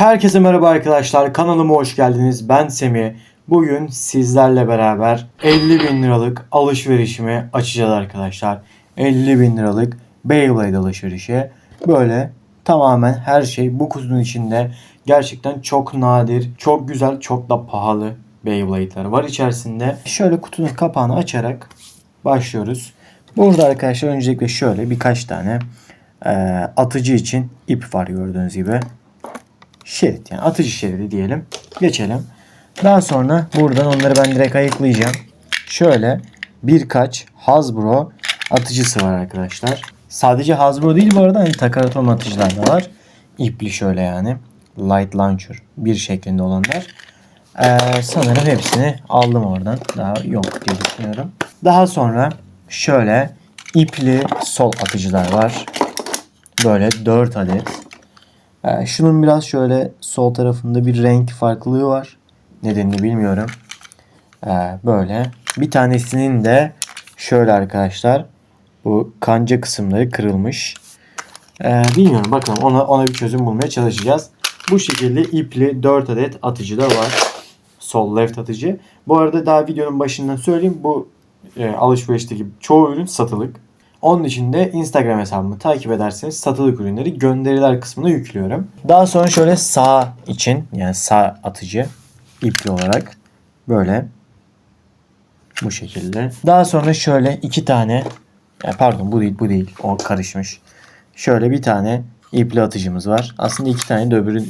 Herkese merhaba arkadaşlar. Kanalıma hoş geldiniz. Ben Semih. Bugün sizlerle beraber 50 bin liralık alışverişimi açacağız arkadaşlar. 50 bin liralık Beyblade alışverişi. Böyle tamamen her şey bu kutunun içinde. Gerçekten çok nadir, çok güzel, çok da pahalı Beyblade'ler var içerisinde. Şöyle kutunun kapağını açarak başlıyoruz. Burada arkadaşlar öncelikle şöyle birkaç tane eee, atıcı için ip var gördüğünüz gibi şerit yani atıcı şeridi diyelim. Geçelim. Daha sonra buradan onları ben direkt ayıklayacağım. Şöyle birkaç Hasbro atıcısı var arkadaşlar. Sadece Hasbro değil bu arada hani takaratom atıcılar da var. İpli şöyle yani. Light Launcher bir şeklinde olanlar. Ee, sanırım hepsini aldım oradan. Daha yok diye düşünüyorum. Daha sonra şöyle ipli sol atıcılar var. Böyle 4 adet. Ee, şunun biraz şöyle sol tarafında bir renk farklılığı var. Nedenini bilmiyorum. Ee, böyle. Bir tanesinin de şöyle arkadaşlar. Bu kanca kısımları kırılmış. Ee, bilmiyorum bakalım ona, ona bir çözüm bulmaya çalışacağız. Bu şekilde ipli 4 adet atıcı da var. Sol left atıcı. Bu arada daha videonun başından söyleyeyim. Bu e, alışverişteki çoğu ürün satılık. Onun için de Instagram hesabımı takip ederseniz satılık ürünleri gönderiler kısmına yüklüyorum. Daha sonra şöyle sağ için yani sağ atıcı ipli olarak böyle bu şekilde. Daha sonra şöyle iki tane ya pardon bu değil bu değil o karışmış. Şöyle bir tane ipli atıcımız var. Aslında iki tane de öbürünü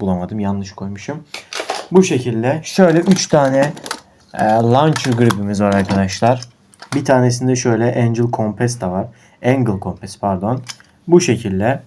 bulamadım yanlış koymuşum. Bu şekilde şöyle üç tane e, launcher gripimiz var arkadaşlar. Bir tanesinde şöyle Angel Compass da var. Angle Compass pardon. Bu şekilde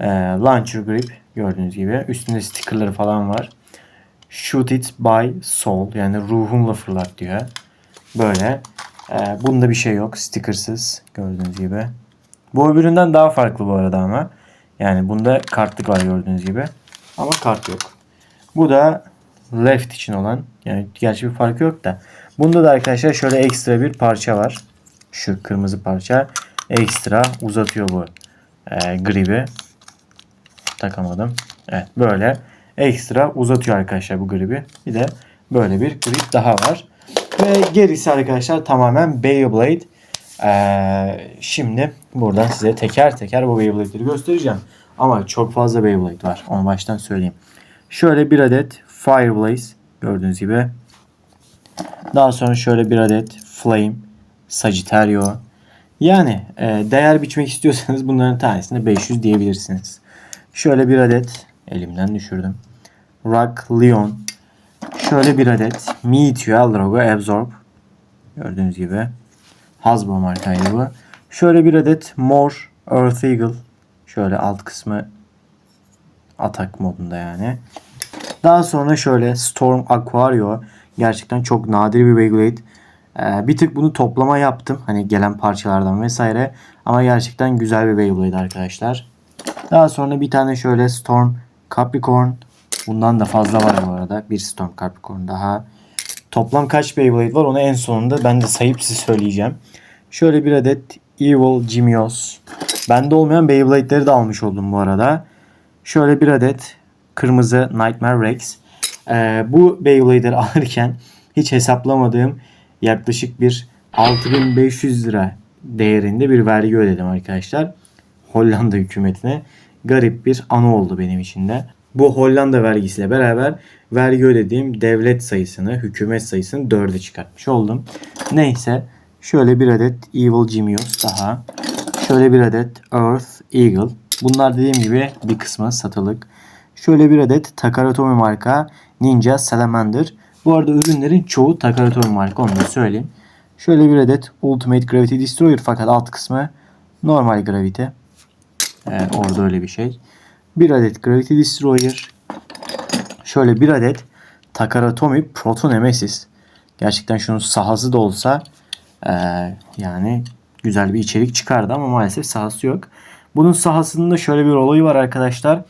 e, launcher grip gördüğünüz gibi. Üstünde stickerları falan var. Shoot it by soul yani ruhumla fırlat diyor. Böyle. E, bunda bir şey yok. Stickersız gördüğünüz gibi. Bu öbüründen daha farklı bu arada ama. Yani bunda kartlık var gördüğünüz gibi. Ama kart yok. Bu da left için olan. Yani gerçi bir farkı yok da. Bunda da arkadaşlar şöyle ekstra bir parça var. Şu kırmızı parça ekstra uzatıyor bu e, gribi. Takamadım. Evet böyle ekstra uzatıyor arkadaşlar bu gribi. Bir de böyle bir grip daha var. Ve gerisi arkadaşlar tamamen Beyblade. Ee, şimdi buradan size teker teker bu Beyblade'leri göstereceğim. Ama çok fazla Beyblade var. Onu baştan söyleyeyim. Şöyle bir adet Fireblaze gördüğünüz gibi. Daha sonra şöyle bir adet Flame, Sagittario. Yani e, değer biçmek istiyorsanız bunların tanesine 500 diyebilirsiniz. Şöyle bir adet elimden düşürdüm. Rock Leon. Şöyle bir adet Meteor Logo Absorb. Gördüğünüz gibi. Hasbro markaydı bu. Şöyle bir adet More Earth Eagle. Şöyle alt kısmı atak modunda yani. Daha sonra şöyle Storm Aquario. Gerçekten çok nadir bir Beyblade. Ee, bir tık bunu toplama yaptım. Hani gelen parçalardan vesaire. Ama gerçekten güzel bir Beyblade arkadaşlar. Daha sonra bir tane şöyle Storm Capricorn. Bundan da fazla var bu arada. Bir Storm Capricorn daha. Toplam kaç Beyblade var onu en sonunda ben de sayıp size söyleyeceğim. Şöyle bir adet Evil Gimios. Bende olmayan Beyblade'leri de almış oldum bu arada. Şöyle bir adet kırmızı Nightmare Rex. Ee, bu Beyblade'leri alırken hiç hesaplamadığım yaklaşık bir 6500 lira değerinde bir vergi ödedim arkadaşlar. Hollanda hükümetine garip bir anı oldu benim için de. Bu Hollanda vergisiyle beraber vergi ödediğim devlet sayısını, hükümet sayısını 4'e çıkartmış oldum. Neyse şöyle bir adet Evil Genius daha. Şöyle bir adet Earth Eagle. Bunlar dediğim gibi bir kısmı satılık. Şöyle bir adet Takaratomi marka Ninja Salamander. Bu arada ürünlerin çoğu Takaratomi marka onu da söyleyeyim. Şöyle bir adet Ultimate Gravity Destroyer fakat alt kısmı normal Gravity. Evet, orada öyle bir şey. Bir adet Gravity Destroyer. Şöyle bir adet Takaratomi Proto Nemesis. Gerçekten şunun sahası da olsa eee, yani güzel bir içerik çıkardı ama maalesef sahası yok. Bunun sahasında şöyle bir olayı var arkadaşlar.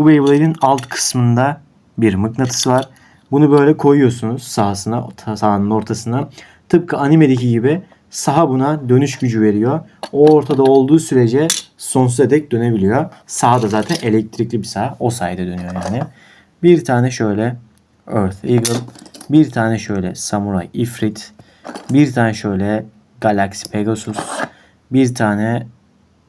Bu Beyblade'in alt kısmında bir mıknatıs var. Bunu böyle koyuyorsunuz sahasına, sahanın ortasına. Tıpkı animedeki gibi Saha buna dönüş gücü veriyor. O ortada olduğu sürece sonsuza dek dönebiliyor. Saha da zaten elektrikli bir saha. O sayede dönüyor yani. Bir tane şöyle Earth Eagle. Bir tane şöyle Samurai Ifrit. Bir tane şöyle Galaxy Pegasus. Bir tane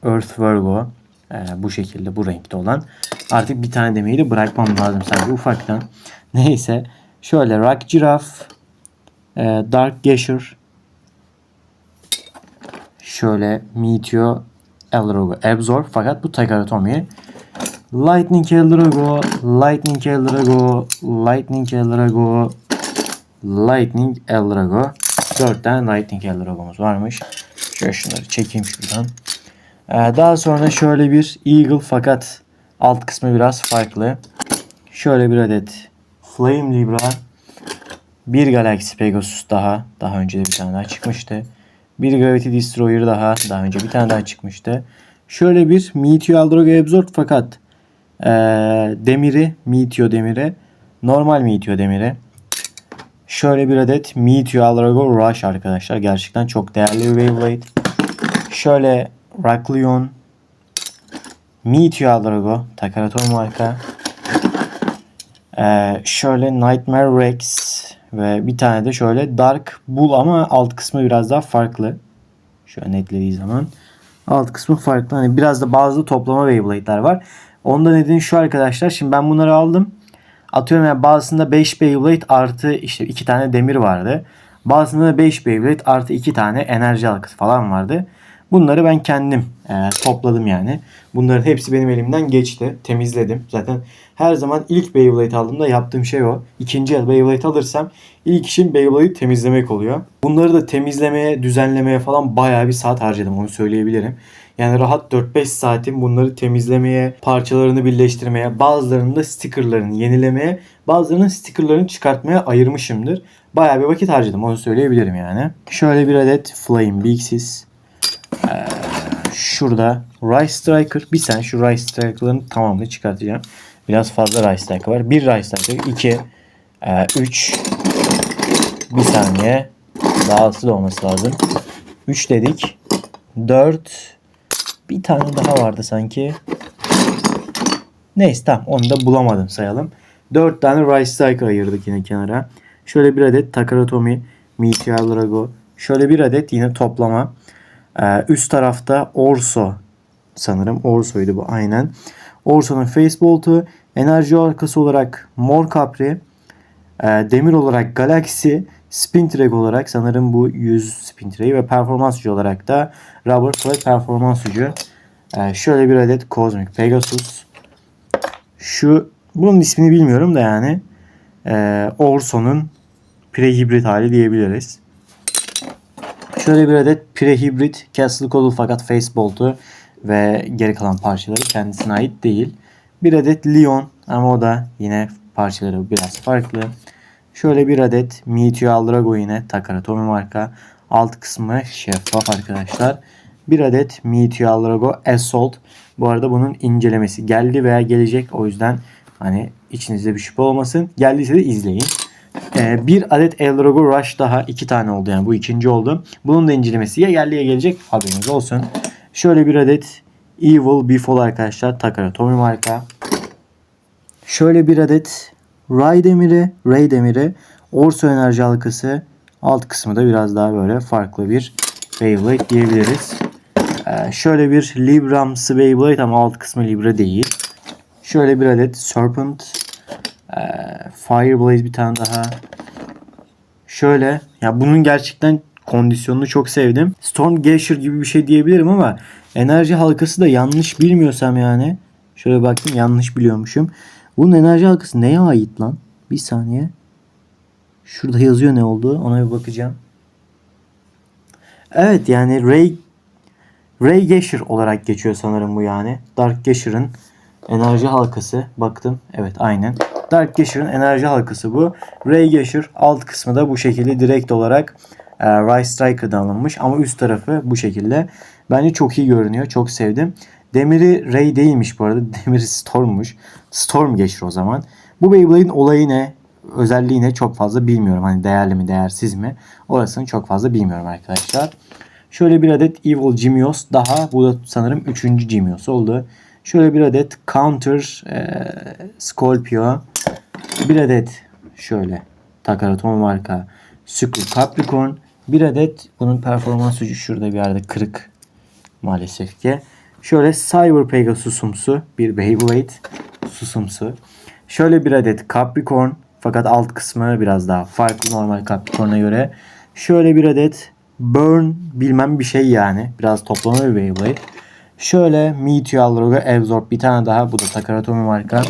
Earth Virgo. Ee, bu şekilde bu renkte olan. Artık bir tane demeyi de bırakmam lazım sadece ufaktan. Neyse. Şöyle Rock Giraffe. Dark Gasher. Şöyle Meteor Elrogo Absorb. Fakat bu Takaratomi. Lightning Eldrago, Lightning Eldrago, Lightning Eldrago, Lightning Eldrago. 4 tane Lightning Eldrago'muz varmış. Şöyle şunları çekeyim şuradan. Ee, daha sonra şöyle bir Eagle fakat alt kısmı biraz farklı. Şöyle bir adet Flame Libra. Bir Galaxy Pegasus daha. Daha önce de bir tane daha çıkmıştı. Bir Gravity Destroyer daha. Daha önce bir tane daha çıkmıştı. Şöyle bir Meteor Eldrago Absorb fakat ee, demiri, Meteor demiri, normal Meteor demiri. Şöyle bir adet Meteor Alrago Rush arkadaşlar. Gerçekten çok değerli bir Beyblade. Şöyle Rakleon, Meteor Alrago, Takarator marka. Ee, şöyle Nightmare Rex ve bir tane de şöyle Dark Bull ama alt kısmı biraz daha farklı. Şöyle netlediği zaman. Alt kısmı farklı. Hani biraz da bazı toplama Beyblade'ler var. Onda nedeni şu arkadaşlar. Şimdi ben bunları aldım. Atıyorum yani bazısında 5 Beyblade artı işte 2 tane demir vardı. Bazısında da 5 Beyblade artı 2 tane enerji halkası falan vardı. Bunları ben kendim e, topladım yani. Bunların hepsi benim elimden geçti. Temizledim. Zaten her zaman ilk Beyblade aldığımda yaptığım şey o. İkinci el Beyblade alırsam ilk işim Beyblade'i temizlemek oluyor. Bunları da temizlemeye, düzenlemeye falan bayağı bir saat harcadım onu söyleyebilirim. Yani rahat 4-5 saatim bunları temizlemeye, parçalarını birleştirmeye, bazılarının da stickerlarını yenilemeye, bazılarının stickerlarını çıkartmaya ayırmışımdır. Bayağı bir vakit harcadım onu söyleyebilirim yani. Şöyle bir adet Flame Bixis. Şurada Rise Striker. Bir saniye şu Rise Striker'ların tamamını çıkartacağım. Biraz fazla Rise Striker var. Bir Rise Striker, iki, e, üç, bir saniye. Daha hızlı da olması lazım. 3 dedik. 4 bir tane daha vardı sanki. Neyse tamam onu da bulamadım sayalım. 4 tane Rice Strike ayırdık yine kenara. Şöyle bir adet Takaratomi Meteor Drago. Şöyle bir adet yine toplama. Ee, üst tarafta Orso sanırım. Orso'ydu bu aynen. Orso'nun Facebolt'u. Enerji arkası olarak Mor Capri. Ee, demir olarak Galaxy. Spin Track olarak sanırım bu 100 Spin Track'i ve performans gücü olarak da Rubber Flat performans gücü. Ee, şöyle bir adet Cosmic Pegasus. Şu bunun ismini bilmiyorum da yani e, Orso'nun prehibrit hali diyebiliriz. Şöyle bir adet prehibrit Castle Codal fakat Facebolt'u ve geri kalan parçaları kendisine ait değil. Bir adet Leon ama o da yine parçaları biraz farklı. Şöyle bir adet Meteor Aldrago yine Takaratomi marka. Alt kısmı şeffaf arkadaşlar. Bir adet Meteor Aldrago Assault. Bu arada bunun incelemesi geldi veya gelecek. O yüzden hani içinizde bir şüphe olmasın. Geldiyse de izleyin. Ee, bir adet Eldrago Rush daha iki tane oldu yani bu ikinci oldu. Bunun da incelemesi ya ya gelecek haberiniz olsun. Şöyle bir adet Evil Befall arkadaşlar Takaratomi marka. Şöyle bir adet Ray demiri, Ray demiri, Orso enerji halkası. Alt kısmı da biraz daha böyle farklı bir Beyblade diyebiliriz. Ee, şöyle bir Libramsı Beyblade ama alt kısmı Libra değil. Şöyle bir adet Serpent. Ee, Fireblaze bir tane daha. Şöyle ya bunun gerçekten kondisyonunu çok sevdim. Storm Gasher gibi bir şey diyebilirim ama enerji halkası da yanlış bilmiyorsam yani. Şöyle baktım yanlış biliyormuşum. Bunun enerji halkası neye ait lan? Bir saniye. Şurada yazıyor ne olduğu. Ona bir bakacağım. Evet yani Ray Ray Gasher olarak geçiyor sanırım bu yani. Dark Gasher'ın enerji halkası. Baktım. Evet aynen. Dark Gasher'ın enerji halkası bu. Ray Gasher alt kısmı da bu şekilde direkt olarak e, Rise Striker'dan alınmış. Ama üst tarafı bu şekilde. Bence çok iyi görünüyor. Çok sevdim. Demiri Ray değilmiş bu arada. Demiri Storm'muş. Storm Gasher o zaman. Bu Beyblade'in olayı ne? özelliğini çok fazla bilmiyorum. Hani değerli mi değersiz mi? Orasını çok fazla bilmiyorum arkadaşlar. Şöyle bir adet Evil Gemios daha. Bu da sanırım 3. Gemios oldu. Şöyle bir adet Counter e, Scorpio. Bir adet şöyle Takara marka Super Capricorn. Bir adet bunun performans ucu şurada bir yerde kırık maalesef ki. Şöyle Cyber Pegasus'umsu bir Beyblade susumsu. Şöyle bir adet Capricorn fakat alt kısmı biraz daha farklı normal Capricorn'a göre. Şöyle bir adet Burn bilmem bir şey yani. Biraz toplama bir Beyblade. Şöyle Meteor Logo Absorb bir tane daha. Bu da Takaratomi marka.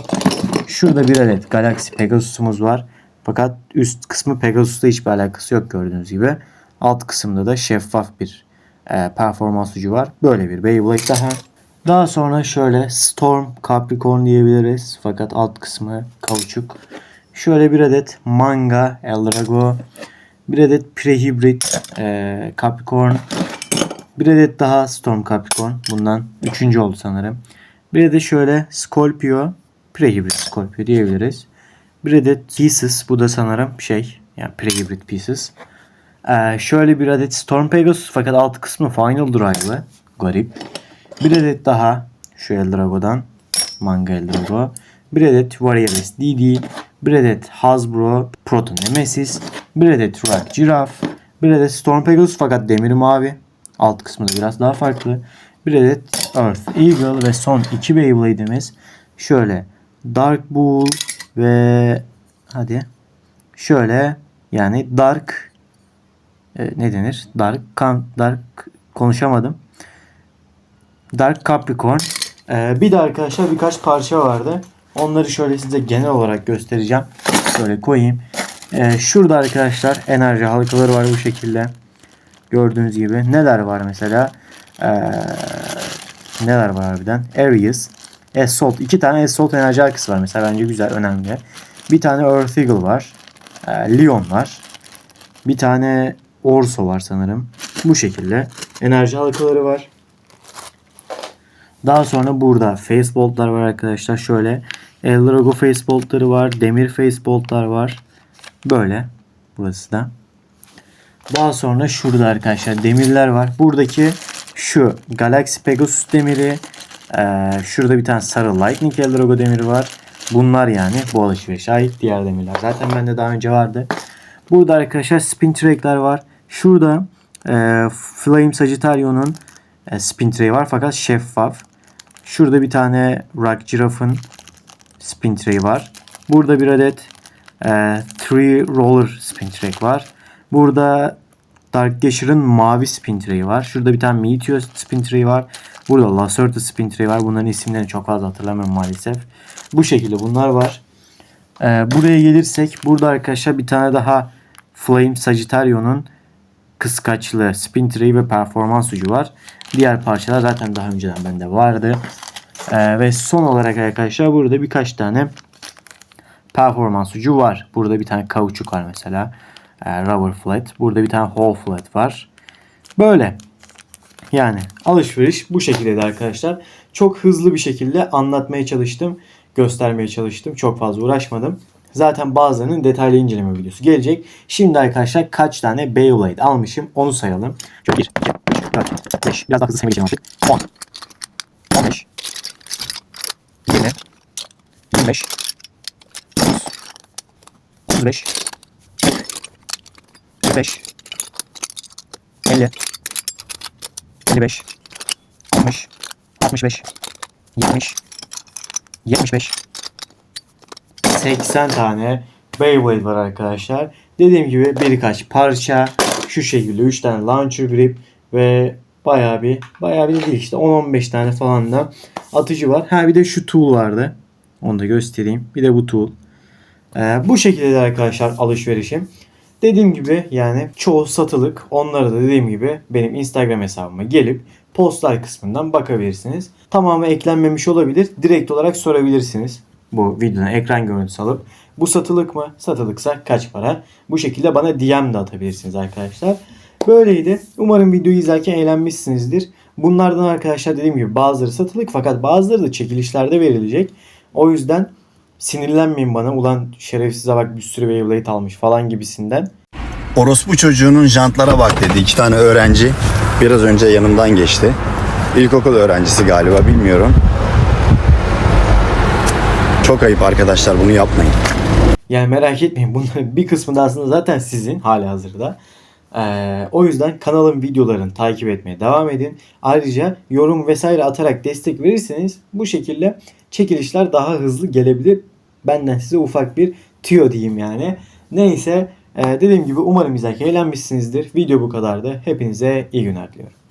Şurada bir adet Galaxy Pegasus'umuz var. Fakat üst kısmı Pegasus'la hiçbir alakası yok gördüğünüz gibi. Alt kısımda da şeffaf bir e, performans ucu var. Böyle bir Beyblade daha. Daha sonra şöyle Storm Capricorn diyebiliriz. Fakat alt kısmı kauçuk. Şöyle bir adet Manga Eldrago. Bir adet Prehybrid e, Capricorn. Bir adet daha Storm Capricorn. Bundan üçüncü oldu sanırım. Bir de şöyle Scorpio. Prehybrid Scorpio diyebiliriz. Bir adet Pieces. Bu da sanırım şey. Yani Prehybrid Pieces. Ee, şöyle bir adet Storm Pegasus fakat alt kısmı Final Drive'lı. Garip. Bir adet daha şu Eldrago'dan. Manga Eldrago. Bir adet Warriors DD. Bir adet Hasbro Proto Nemesis. Bir adet Rock Giraffe. Bir adet Storm Pegasus fakat demiri mavi. Alt kısmı da biraz daha farklı. Bir adet Earth Eagle ve son iki Beyblade'imiz şöyle Dark Bull ve hadi şöyle yani Dark e, ne denir? Dark kan Dark konuşamadım. Dark Capricorn. E, bir de arkadaşlar birkaç parça vardı. Onları şöyle size genel olarak göstereceğim. Şöyle koyayım. E, şurada arkadaşlar enerji halkaları var bu şekilde. Gördüğünüz gibi. Neler var mesela? E, neler var harbiden? Aries. Assault. iki tane Assault enerji halkası var. Mesela bence güzel, önemli. Bir tane Earth Eagle var. E, Leon var. Bir tane Orso var sanırım. Bu şekilde. Enerji halkaları var. Daha sonra burada Facebolt'lar var arkadaşlar. Şöyle Eldrago Facebolt'ları var. Demir Facebolt'lar var. Böyle. Burası da. Daha sonra şurada arkadaşlar demirler var. Buradaki şu Galaxy Pegasus demiri. Ee, şurada bir tane sarı Lightning Eldrago demiri var. Bunlar yani bu alışverişe ait diğer demirler. Zaten bende daha önce vardı. Burada arkadaşlar spin track'ler var. Şurada e, Flame Sagittarius'un e, spin tray var fakat şeffaf. Şurada bir tane Rock Giraffe'ın spin tray var. Burada bir adet e, Three Roller spin track var. Burada Dark Gasher'ın mavi spin tray var. Şurada bir tane Meteor spin tray var. Burada Lacerta spin tray var. Bunların isimlerini çok fazla hatırlamıyorum maalesef. Bu şekilde bunlar var. Ee, buraya gelirsek burada arkadaşlar bir tane daha Flame Sagittarius'un kıskaçlı spin tray ve performans ucu var. Diğer parçalar zaten daha önceden bende vardı. Ee, ve son olarak arkadaşlar burada birkaç tane performans ucu var. Burada bir tane kauçuk var mesela. Ee, rubber flat. Burada bir tane hole flat var. Böyle. Yani alışveriş bu şekildeydi arkadaşlar. Çok hızlı bir şekilde anlatmaya çalıştım. Göstermeye çalıştım. Çok fazla uğraşmadım. Zaten bazılarının detaylı inceleme videosu gelecek. Şimdi arkadaşlar kaç tane Beyblade almışım onu sayalım. Şöyle 1, 2, 3, 4, 5. Biraz daha hızlı saymayı geçelim artık. 10, 15, 20, 25, 30, 35, 45, 50, 55, 60, 65, 70, 75, 80 tane Beyblade var arkadaşlar. Dediğim gibi birkaç parça şu şekilde 3 tane launcher grip ve bayağı bir bayağı bir de değil işte 10-15 tane falan da atıcı var. Ha bir de şu tool vardı. Onu da göstereyim. Bir de bu tool. Ee, bu şekilde de arkadaşlar alışverişim. Dediğim gibi yani çoğu satılık. Onları da dediğim gibi benim Instagram hesabıma gelip postlar kısmından bakabilirsiniz. Tamamı eklenmemiş olabilir. Direkt olarak sorabilirsiniz. Bu videonun ekran görüntüsü alıp bu satılık mı? Satılıksa kaç para? Bu şekilde bana DM de atabilirsiniz arkadaşlar. Böyleydi. Umarım videoyu izlerken eğlenmişsinizdir. Bunlardan arkadaşlar dediğim gibi bazıları satılık fakat bazıları da çekilişlerde verilecek. O yüzden sinirlenmeyin bana ulan şerefsize bak bir sürü Beyblade almış falan gibisinden. Orospu çocuğunun jantlara bak dedi. İki tane öğrenci biraz önce yanımdan geçti. İlkokul öğrencisi galiba bilmiyorum. Çok ayıp arkadaşlar bunu yapmayın. Yani merak etmeyin bunların bir kısmı da aslında zaten sizin hali hazırda. Ee, o yüzden kanalın videolarını takip etmeye devam edin. Ayrıca yorum vesaire atarak destek verirseniz bu şekilde çekilişler daha hızlı gelebilir. Benden size ufak bir tüyo diyeyim yani. Neyse e, dediğim gibi umarım izlerken eğlenmişsinizdir. Video bu kadardı. Hepinize iyi günler diliyorum.